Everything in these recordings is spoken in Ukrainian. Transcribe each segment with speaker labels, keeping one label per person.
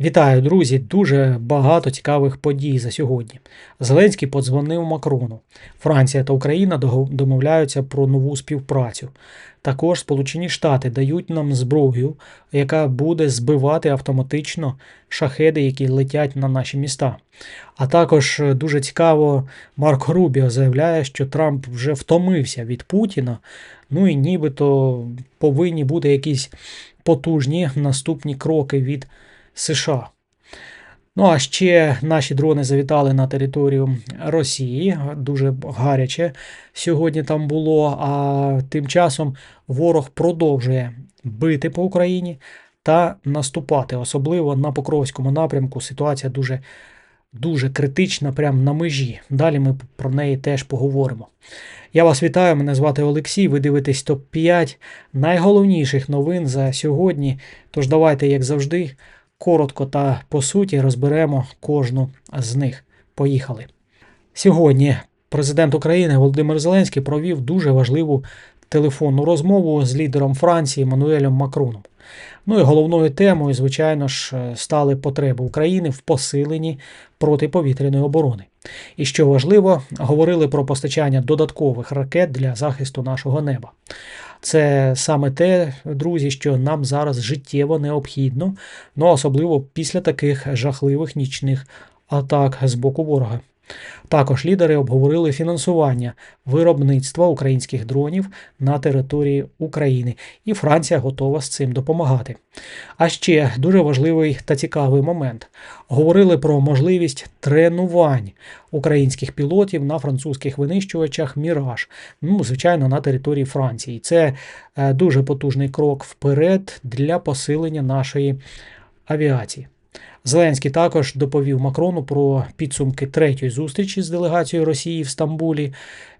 Speaker 1: Вітаю, друзі! Дуже багато цікавих подій за сьогодні. Зеленський подзвонив Макрону. Франція та Україна домовляються про нову співпрацю. Також Сполучені Штати дають нам зброю, яка буде збивати автоматично шахеди, які летять на наші міста. А також е, дуже цікаво, Марко Рубіо заявляє, що Трамп вже втомився від Путіна. Ну і нібито повинні бути якісь потужні наступні кроки від США. Ну а ще наші дрони завітали на територію Росії. Дуже гаряче сьогодні там було. А тим часом ворог продовжує бити по Україні та наступати. Особливо на Покровському напрямку ситуація дуже, дуже критична, прямо на межі. Далі ми про неї теж поговоримо. Я вас вітаю, мене звати Олексій. Ви дивитесь топ-5 найголовніших новин за сьогодні. Тож давайте, як завжди, коротко та по суті розберемо кожну з них. Поїхали. Сьогодні президент України Володимир Зеленський провів дуже важливу телефонну розмову з лідером Франції Мануелем Макроном. Ну і головною темою, звичайно ж, стали потреби України в посиленні протиповітряної оборони. І що важливо, говорили про постачання додаткових ракет для захисту нашого неба. Це саме те, друзі, що нам зараз життєво необхідно, ну особливо після таких жахливих нічних атак з боку ворога. Також лідери обговорили фінансування виробництва українських дронів на території України, і Франція готова з цим допомагати. А ще дуже важливий та цікавий момент: говорили про можливість тренувань українських пілотів на французьких винищувачах Міраж, ну звичайно, на території Франції. Це е, дуже потужний крок вперед для посилення нашої авіації. Зеленський також доповів Макрону про підсумки третьої зустрічі з делегацією Росії в Стамбулі.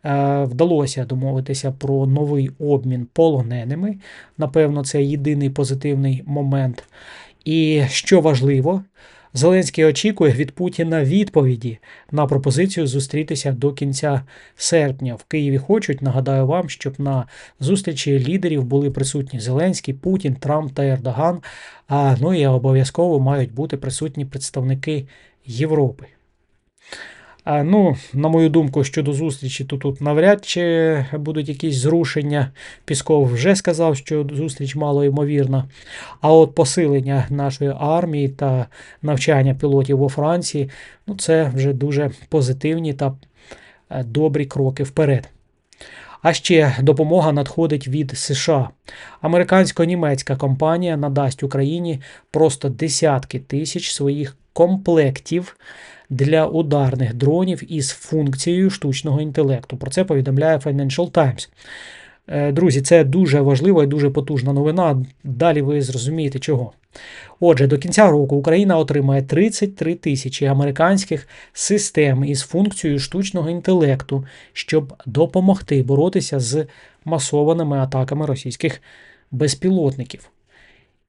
Speaker 1: Е, Вдалося домовитися про новий обмін полоненими. Напевно, це єдиний позитивний момент. І що важливо, Зеленський очікує від Путіна відповіді на пропозицію зустрітися до кінця серпня. В Києві хочуть. Нагадаю вам, щоб на зустрічі лідерів були присутні Зеленський, Путін, Трамп та Ердоган. А ну і обов'язково мають бути присутні представники Європи. Ну, на мою думку, щодо зустрічі, то тут навряд чи будуть якісь зрушення. Пісков вже сказав, що зустріч мало ймовірна. А от посилення нашої армії та навчання пілотів у Франції ну, це вже дуже позитивні та е, добрі кроки вперед. А ще допомога надходить від США. Американсько-німецька компанія надасть Україні просто десятки тисяч своїх комплектів для ударних дронів із функцією штучного інтелекту. Про це повідомляє Financial Times. Е, Друзі, це дуже важлива і дуже потужна новина. Далі ви зрозумієте чого. Отже, до кінця року Україна отримає 33 тисячі американських систем із функцією штучного інтелекту, щоб допомогти боротися з масованими атаками російських безпілотників.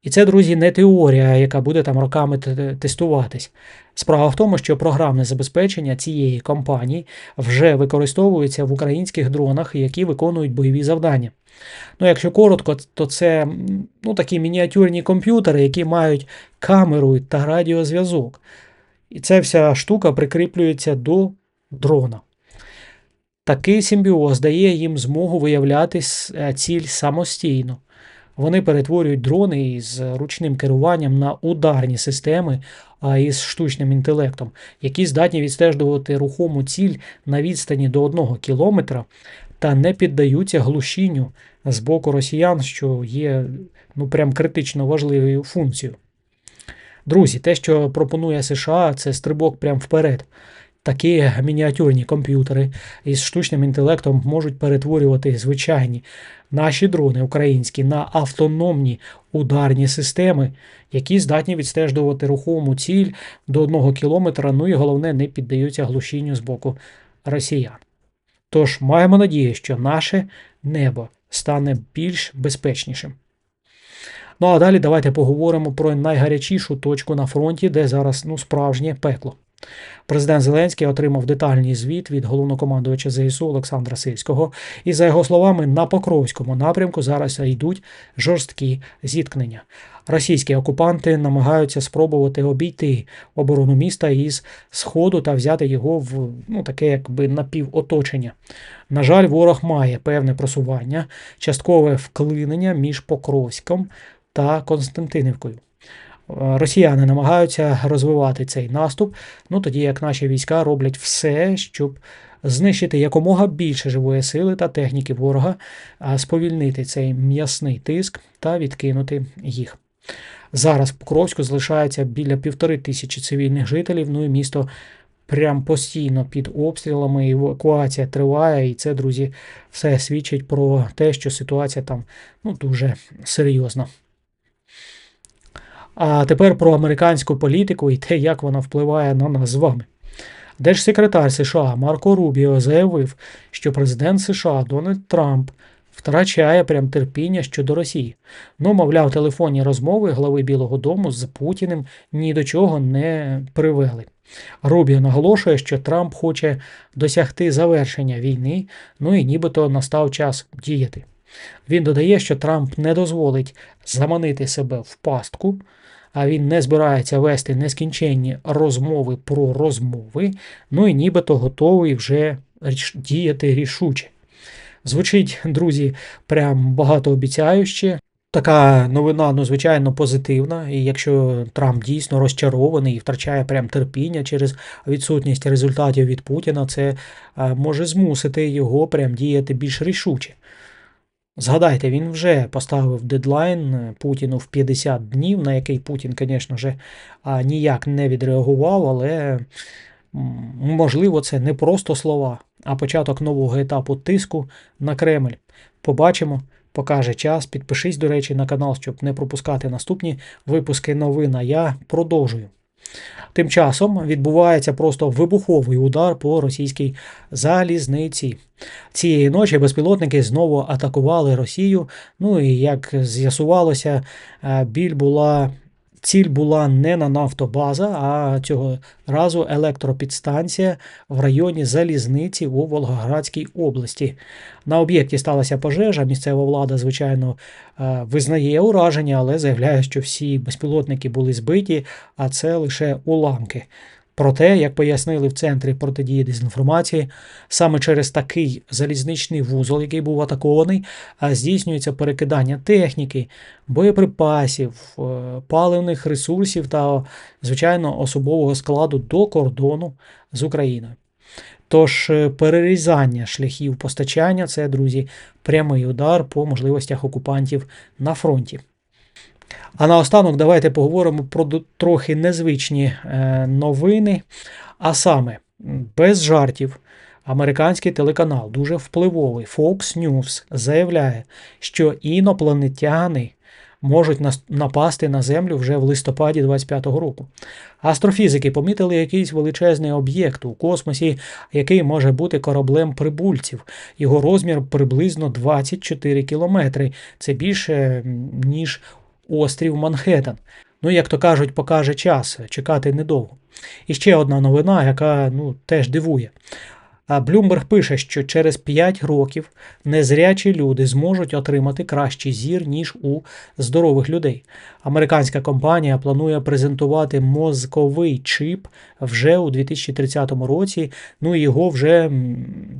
Speaker 1: І це, друзі, не теорія, яка буде там роками тестуватись. Справа в тому, що програмне забезпечення цієї компанії вже використовується в українських дронах, які виконують бойові завдання. Ну, якщо коротко, то це ну, такі мініатюрні комп'ютери, які мають камеру та радіозв'язок. І ця вся штука прикріплюється до дрона. Такий симбіоз дає їм змогу виявляти е, ціль самостійно. Вони перетворюють дрони із ручним керуванням на ударні системи із штучним інтелектом, які здатні відстежувати рухому ціль на відстані до 1 кілометра та не піддаються глушінню з боку росіян, що є ну прям критично важливою функцією. Друзі, те, що пропонує США, це стрибок прямо вперед. Такі мініатюрні комп'ютери із штучним інтелектом можуть перетворювати звичайні наші дрони українські на автономні ударні системи, які здатні відстежувати рухому ціль до 1 кілометра, ну і головне, не піддаються глушінню з боку росіян. Тож маємо надію, що наше небо стане більш безпечнішим. Ну а далі давайте поговоримо про найгарячішу точку на фронті, де зараз ну, справжнє пекло. Президент Зеленський отримав детальний звіт від головнокомандувача ЗСУ Олександра Сильського. І за його словами, на Покровському напрямку зараз йдуть жорсткі зіткнення. Російські окупанти намагаються спробувати обійти оборону міста із сходу та взяти його в ну, таке якби напівоточення. На жаль, ворог має певне просування, часткове вклинення між Покровськом та Константинівкою. Росіяни намагаються розвивати цей наступ, ну тоді як наші війська роблять все, щоб знищити якомога більше живої сили та техніки ворога, сповільнити цей м'ясний тиск та відкинути їх. Зараз в Покровську залишається біля півтори тисячі цивільних жителів, ну і місто прям постійно під обстрілами, евакуація триває, і це, друзі, все свідчить про те, що ситуація там ну, дуже серйозна. А тепер про американську політику і те, як вона впливає на нас з вами. Держсекретар США Марко Рубіо заявив, що президент США Дональд Трамп втрачає прям терпіння щодо Росії. Ну, мовляв, телефонні розмови глави Білого Дому з Путіним ні до чого не привели. Рубіо наголошує, що Трамп хоче досягти завершення війни, ну і нібито настав час діяти. Він додає, що Трамп не дозволить заманити себе в пастку, а він не збирається вести нескінченні розмови про розмови, ну і нібито готовий вже діяти рішуче. Звучить, друзі, прям багатообіцяюще. Така новина, ну, звичайно, позитивна. І якщо Трамп дійсно розчарований і втрачає прям терпіння через відсутність результатів від Путіна, це е, може змусити його прям діяти більш рішуче. Згадайте, він вже поставив дедлайн Путіну в 50 днів, на який Путін, звісно ж, ніяк не відреагував, але можливо це не просто слова, а початок нового етапу тиску на Кремль. Побачимо, покаже час. Підпишись, до речі, на канал, щоб не пропускати наступні випуски новин. А я продовжую. Тим часом відбувається просто вибуховий удар по російській залізниці. Цієї ночі безпілотники знову атакували Росію. Ну і як з'ясувалося, е, біль була. Ціль була не на нафтобаза, а цього разу електропідстанція в районі залізниці у Волгоградській області. На об'єкті сталася пожежа. Місцева влада, звичайно, е, визнає ураження, але заявляє, що всі безпілотники були збиті, а це лише уламки. Проте, як пояснили в центрі протидії дезінформації, саме через такий залізничний вузол, який був атакований, здійснюється перекидання техніки, боєприпасів, е, паливних ресурсів та, звичайно, особового складу до кордону з Україною. Тож е, перерізання шляхів постачання це, друзі, прямий удар по можливостях окупантів на фронті. А наостанок давайте поговоримо про трохи незвичні е, новини. А саме, без жартів, американський телеканал, дуже впливовий Fox News заявляє, що інопланетяни можуть напасти на Землю вже в листопаді 25-го року. Астрофізики помітили якийсь величезний об'єкт у космосі, який може бути кораблем прибульців. Його розмір приблизно 24 кілометри. Це більше, ніж острів Манхеттен. Ну, як то кажуть, покаже час, чекати недовго. І ще одна новина, яка ну, теж дивує. А Блюмберг пише, що через 5 років незрячі люди зможуть отримати кращий зір, ніж у здорових людей. Американська компанія планує презентувати мозковий чип вже у 2030 році. Ну і його вже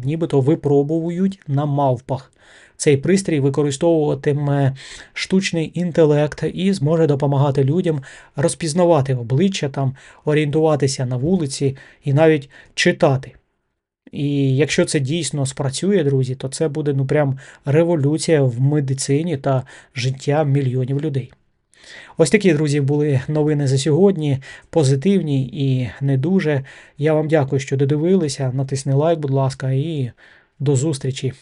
Speaker 1: нібито випробовують на мавпах. Цей пристрій використовуватиме штучний інтелект і зможе допомагати людям розпізнавати обличчя, там, орієнтуватися на вулиці і навіть читати. І якщо це дійсно спрацює, друзі, то це буде ну прям революція в медицині та життя мільйонів людей. Ось такі, друзі, були новини за сьогодні, позитивні і не дуже. Я вам дякую, що додивилися. Натисни лайк, будь ласка, і до зустрічі.